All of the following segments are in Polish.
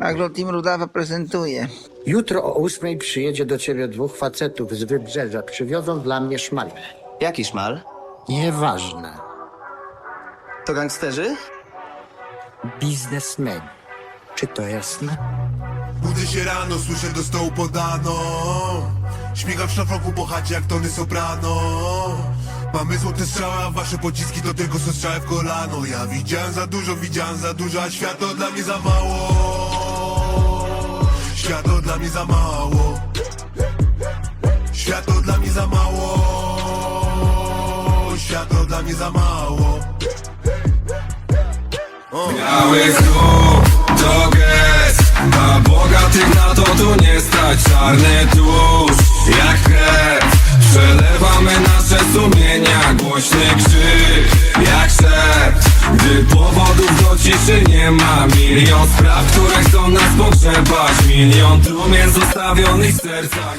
Agro Team Rudawa prezentuje. Jutro o ósmej przyjedzie do ciebie dwóch facetów z wybrzeża. Przywiozą dla mnie szmal. Jaki szmal? Nieważne. To gangsterzy? Biznesmen. Czy to jasne? Budzę się rano, słyszę do stołu podano Śmigam w szlafroku po chacie jak tony soprano Mamy złote strzały, a wasze pociski to tylko są strzały w kolano Ja widziałem za dużo, widziałem za dużo, a świat to dla mnie za mało Świat to dla mnie za mało. Świat to dla mnie za mało. Świat to dla mnie za mało. Biały chłop to gest. A bogatych na to tu nie stać. Czarny tłuszcz jak krew. Przelewamy nasze sumienia. Głośny powodów do ciszy nie ma. Milion spraw, które chcą nas pogrzebać. Milion trumien zostawionych w sercach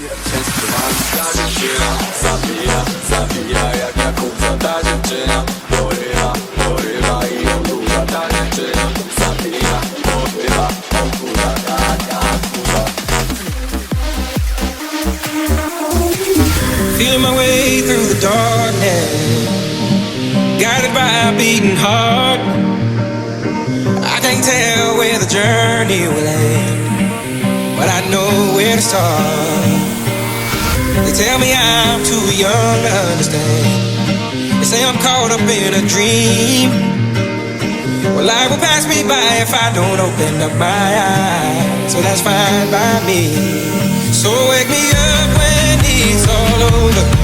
Zabija, zabija jak Jakuza ta dziewczyna Porywa, porywa i odurza ta dziewczyna Zabija, porywa, odurza tak Jakuza Feeling my way through the darkness, guided by a beating heart. Journey will end, but I know where to start. They tell me I'm too young to understand. They say I'm caught up in a dream. Well, life will pass me by if I don't open up my eyes. So that's fine by me. So wake me up when it's all over.